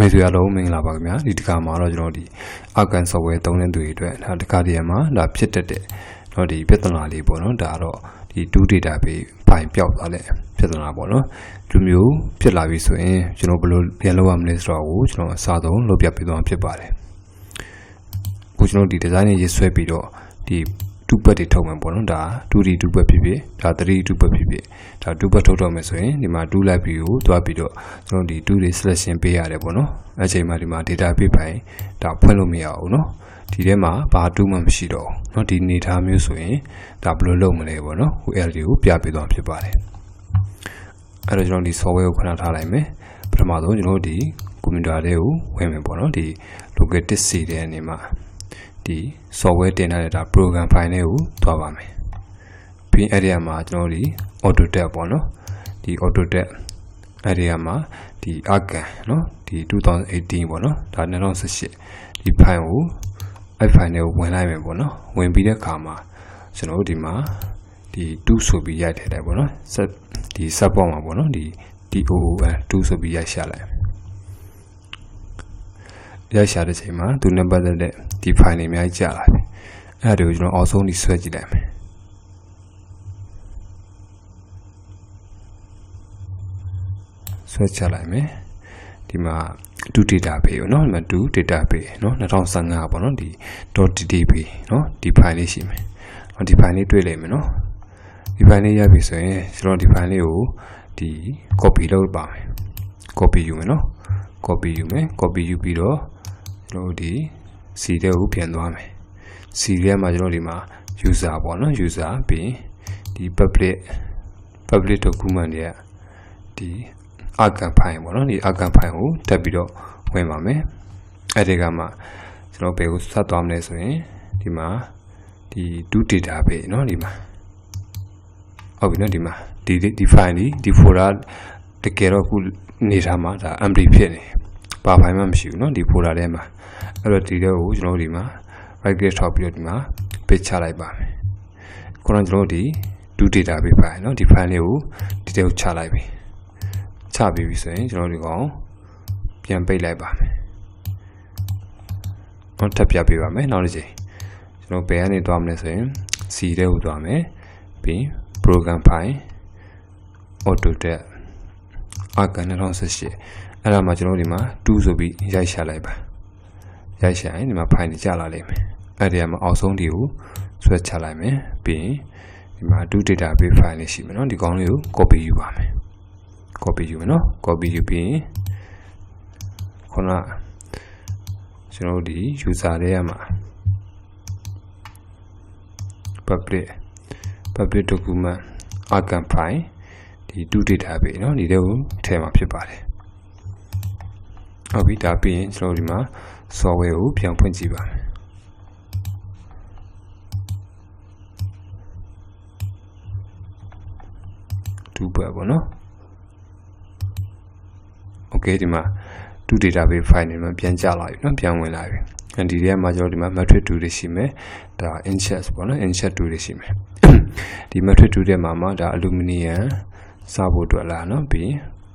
မိတ်ဆွေအားလုံးမင်္ဂလာပါခင်ဗျာဒီတစ်ခါမှာတော့ကျွန်တော်ဒီ Arcan software သုံးတဲ့သူတွေအတွက်ဒါတစ်ခါတည်းမှာဒါဖြစ်တတ်တဲ့တော့ဒီပြဿနာလေးပေါ့နော်ဒါတော့ဒီ2 database ဖိုင်ပျောက်သွားတဲ့ပြဿနာပေါ့နော်ဒီမျိုးဖြစ်လာပြီဆိုရင်ကျွန်တော်ဘယ်လိုပြန်လုပ်ရမလဲဆိုတော့ကိုကျွန်တော်အစားဆုံးလုပ်ပြပေးသွားမှာဖြစ်ပါတယ်အခုကျွန်တော်ဒီ design နဲ့ရေးဆွဲပြီးတော့ဒီ တူပတ်တွေထုတ်မယ်ပေါ့နော်ဒါ 2D တူပတ်ဖြစ်ဖြစ်ဒါ 3D တူပတ်ဖြစ်ဖြစ်ဒါတူပတ်ထုတ်တော့မယ်ဆိုရင်ဒီမှာ2 live view ကိုတွားပြီးတော့ကျွန်တော်ဒီ 2D selection ပေးရတယ်ပေါ့နော်အဲ့ချိန်မှာဒီမှာ data ပေးပိုင်ဒါဖွင့်လို့မရဘူးเนาะဒီထဲမှာဘာတူးမှမရှိတော့ဘူးเนาะဒီနေသားမျိုးဆိုရင်ဒါဘယ်လိုလုပ်မလဲပေါ့နော်ဟို LD ကိုပြပေးသွားဖြစ်ပါတယ်အဲ့တော့ကျွန်တော်ဒီ software ကိုခဏထားလိုက်မယ်ပထမဆုံးကျွန်တော်ဒီကွန်ပျူတာလေးကိုဝင်မယ်ပေါ့နော်ဒီ local disk စီတဲ့အနေမှာ ဒီ software တင်ထားတဲ့ဒါ program file လေးကိုသွားပါမယ်ပြီးအဲ့ဒီမှာကျွန်တော်ဒီ auto tab ပေါ့နော်ဒီ auto tab အဲ့ဒီမှာဒီအကန်နော်ဒီ2018ပေါ့နော်ဒါ2018ဒီ file ကိုအဲ့ file ကိုဝင်လိုက်မယ်ပေါ့နော်ဝင်ပြီးတဲ့အခါမှာကျွန်တော်ဒီမှာဒီ2ဆိုပြီးရိုက်ထည့်လိုက်ပေါ့နော်ဒီ support မှာပေါ့နော်ဒီ DOOL 2ဆိုပြီးရိုက်ရှာလိုက် ရိုက်ရှာတဲ့ချိန်မှာသူနဲ့ပတ်သက်တဲ့ဒီ file တွေအများကြီးကြာလာပြီအဲ့ဒါတွေကိုကျွန်တော်အောက်ဆုံးဒီဆွဲကြည့်လိုက်မယ်ဆွဲချလိုက်မယ်ဒီမှာ2 data base ပေါ့နော်ဒီမှာ2 data base เนาะ2015ပေါ့နော်ဒီ .ddb เนาะဒီ file လေးရှိမယ်เนาะဒီ file လေးတွေ့လိမ့်မယ်เนาะဒီ file လေးရပြီဆိုရင်ကျွန်တော်ဒီ file လေးကိုဒီ copy လုပ်ပါမယ် copy ယူမယ်เนาะ copy ယူမယ် copy ယူပြီးတော့ ကျွန်တော်ဒီ C တဲ့ကိုပြန်သွားမယ် C ထဲမှာကျွန်တော်ဒီမှာ user ပေါ့နော် user ပြီးရင်ဒီ public public document တွေကဒီ archive file ပေါ့နော်ဒီ archive file ကိုတက်ပြီးတော့ဝင်ပါမယ်အဲ့ဒီကမှကျွန်တော်ဘယ်ကိုဆက်သွားမလဲဆိုရင်ဒီမှာဒီ do data ပဲเนาะဒီမှာဟုတ်ပြီเนาะဒီမှာဒီဒီ file ဒီဒီ folder တကယ်တော့ခုနေထားမှာဒါ empty ဖြစ်နေ ဘာဖိုင်မှမရှိဘူးเนาะဒီ folder ထဲမှာအဲ့တော့ဒီတော့ကိုကျွန်တော်ဒီမှာ right click ထောက်ပြီးတော့ဒီမှာ page ချလိုက်ပါမယ်ခုနကကျွန်တော်ဒီ do data ပဲ file เนาะဒီ file လေးကိုဒီတဲကိုချလိုက်ပြီချပြီးပြီဆိုရင်ကျွန်တော်ဒီကောင်ပြန်ပိတ်လိုက်ပါမယ်တော့ထပ်ပြပေးပါမယ်နောက်တစ်ချိန်ကျွန်တော်ဘယ်ကနေသွားမလဲဆိုရင် C ထဲကိုသွားမယ်ပြီး program file AutoDesk Arcan 2018 အဲ့ဒါမှကျွန်တော်ဒီမှာ2ဆိုပြီးရိုက်ရှာလိုက်ပါရိုက်ရှာရင်ဒီမှာ file ကြီးကျလာလိမ့်မယ်အဲ့ဒီမှာအောက်ဆုံးဒီကိုဆွဲချလိုက်မယ်ပြီးရင်ဒီမှာ2 database file လေးရှိမယ်เนาะဒီကောင်းလေးကို copy ယူပါမယ် copy ယူမယ်เนาะ copy ယူပြီးရင်ခုနကျွန်တော်ဒီ user တွေရမှာ public public document archive file ဒီ do database เนาะဒီတဲ့ကိုထည့်မှာဖြစ်ပါတယ် ဟုတ်ပြီဒါပြီးရင်ကျွန်တော်ဒီမှာ software ကိုပြန်ဖွင့်ကြည့်ပါမယ်ဒူဘယ်ပေါ့နော် okay ဒီမှာ2 database file တွေမှာပြန်ကြလာပြီเนาะပြန်ဝင်လာပြီဒီထဲမှာကျွန်တော်ဒီမှာ matrix 2တွေရှိမယ်ဒါ inchet ပေါ့နော် inchet 2တွေရှိမယ်ဒီ matrix 2ထဲမှာမှာဒါ aluminum စဖို့အတွက်လာเนาะပြီး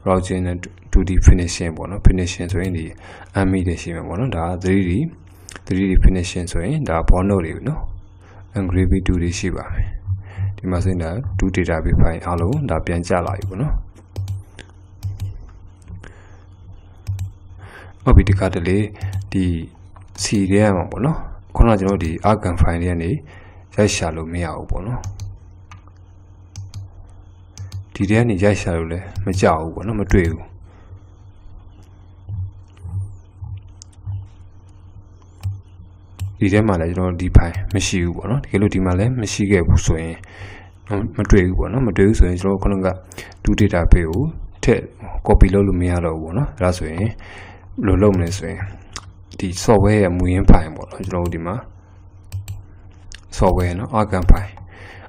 routing နဲ့ 2D finishing ပေါ့နော် finishing ဆိုရင်ဒီ ME တွေရှိမှာပေါ့နော်ဒါက 3D 3D finishing ဆိုရင်ဒါ bono တွေနော် engraving 2တွေရှိပါမယ်ဒီမှာဆိုရင်ဒါ2 database file အားလုံးဒါပြန်ကျလာပြီပေါ့နော်ဟုတ်ပြီဒီကတလေဒီ C တွေရမှာပေါ့နော်ခုနကကျွန်တော်ဒီ archive file တွေကနေရိုက်ရှာလို့မရဘူးပေါ့နော် ဒီထဲကနေရိုက်ရှာလို့လည်းမကြောက်ဘူးပေါ့နော်မတွေ့ဘူးဒီထဲမှာလည်းကျွန်တော်ဒီ file မရှိဘူးပေါ့နော်တကယ်လို့ဒီမှာလည်းမရှိခဲ့ဘူးဆိုရင်မတွေ့ဘူးပေါ့နော်မတွေ့ဘူးဆိုရင်ကျွန်တော်ခုနက2 database ကိုထည့် copy လုပ်လို့မရတော့ဘူးပေါ့နော်အဲဒါဆိုရင်ဘယ်လိုလုပ်မလဲဆိုရင်ဒီ software ရဲ့မူရင်း file ပေါ့နော်ကျွန်တော်တို့ဒီမှာ software နော် archive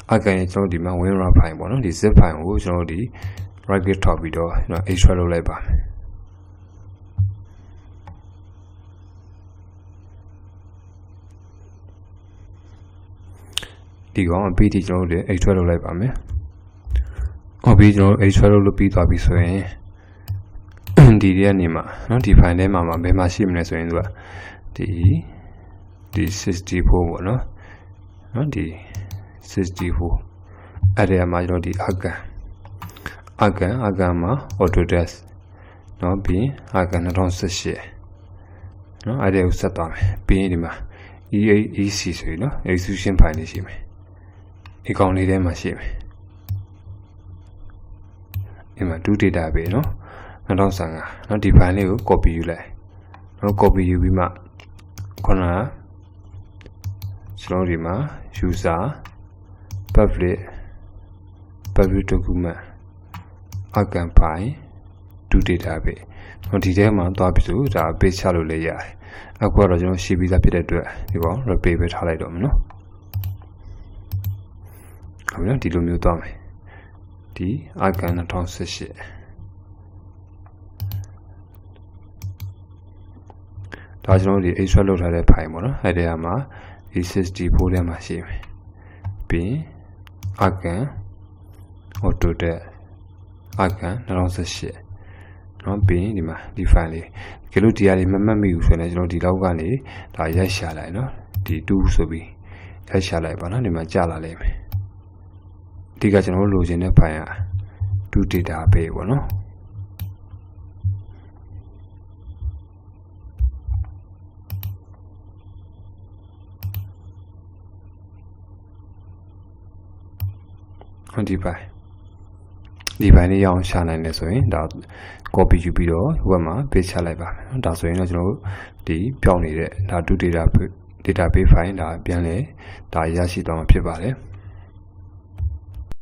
file archive ရဲ့ကျွန်တော်ဒီမှာ winrar file ပေါ့နော်ဒီ zip file ကိုကျွန်တော်ဒီ right click ထောက်ပြီးတော့ကျွန်တော် extract လုပ်လိုက်ပါမယ်ဒီကောင်အပြီးထိကျွန်တော်တို့ extract လုပ်လိုက်ပါမယ်။ဟုတ်ပြီကျွန်တော် extract လုပ်လို့ပြီးသွားပြီဆိုရင်ဒီ ဒီရဲ့နေမှာเนาะဒီ file ထဲမှာမှာဘယ်မှာရှိမလဲဆိုရင်သူကဒီဒီ64ပေါ့เนาะเนาะဒီ 64အဲ့ဒီမှာကျွန်တော်ဒီအကန်အကန်အကန်မှာ Autodesk เนาะပြီး အကန်2018เนาะအဲ့ဒီကိုဆက်သွားမယ်ပြီးရင်ဒီမှာ EAEC ဆိုရင်เนาะ execution file လေးရှိမယ်ဒီကောင်လေးထဲမှာရှိမယ်ဒီမှာ do data ပဲเนาะ2015เนาะဒီ file လေးကို copy ယူလိုက်เนาะ copy ယူပြီးမှခုနကကျွန်တော်ဒီမှာ user public public document အကန်ပိုင်ဒု data ပဲ။ကျွန်တော်ဒီထဲမှာသွားပြီဆိုဒါ page ချလို့လည်းရတယ်။အခုကတော့ကျွန်တော်ရှိပြီးသားဖြစ်တဲ့အတွက်ဒီကောင် repeat ပဲထားလိုက်တော့မယ်နော်။ဟုတ်ပြီနော်ဒီလိုမျိုးသွားမယ်။ဒီအကန်2018ဒါကျွန်တော်တို့ဒီ extract လုပ်ထားတဲ့ file ပေါ့နော်အဲ့ဒီမှာ E64 ထဲမှာရှိမယ်ပြီး အာကန်ဟိုတူတဲ့အာကန်2018နော်ပြီးရင်ဒီမှာဒီ file လေးဒီလိုဒီဟာလေးမမှတ်မိဘူးဆိုရင်ကျွန်တော်ဒီလောက်ကနေဒါရိုက်ရှာလိုက်နော်ဒီ2ဆိုပြီးရိုက်ရှာလိုက်ပါနော်ဒီမှာကြာလာလိမ့်မယ်အဓိကကျွန်တော်တို့လိုချင်တဲ့ file က2 data ပဲပေါ့နော် ဒီပိုင်းဒီပိုင်းလေးရအောင်ရှာနိုင်တယ်ဆိုရင်ဒါ copy ယူပြီးတော့ဟိုဘက်မှာ paste ချလိုက်ပါမယ်နော်ဒါဆိုရင်တော့ကျွန်တော်တို့ဒီပြောင်းနေတဲ့ဒါ to data database file ဒါပြန်လဲဒါရရှိသွားမှာဖြစ်ပါတယ်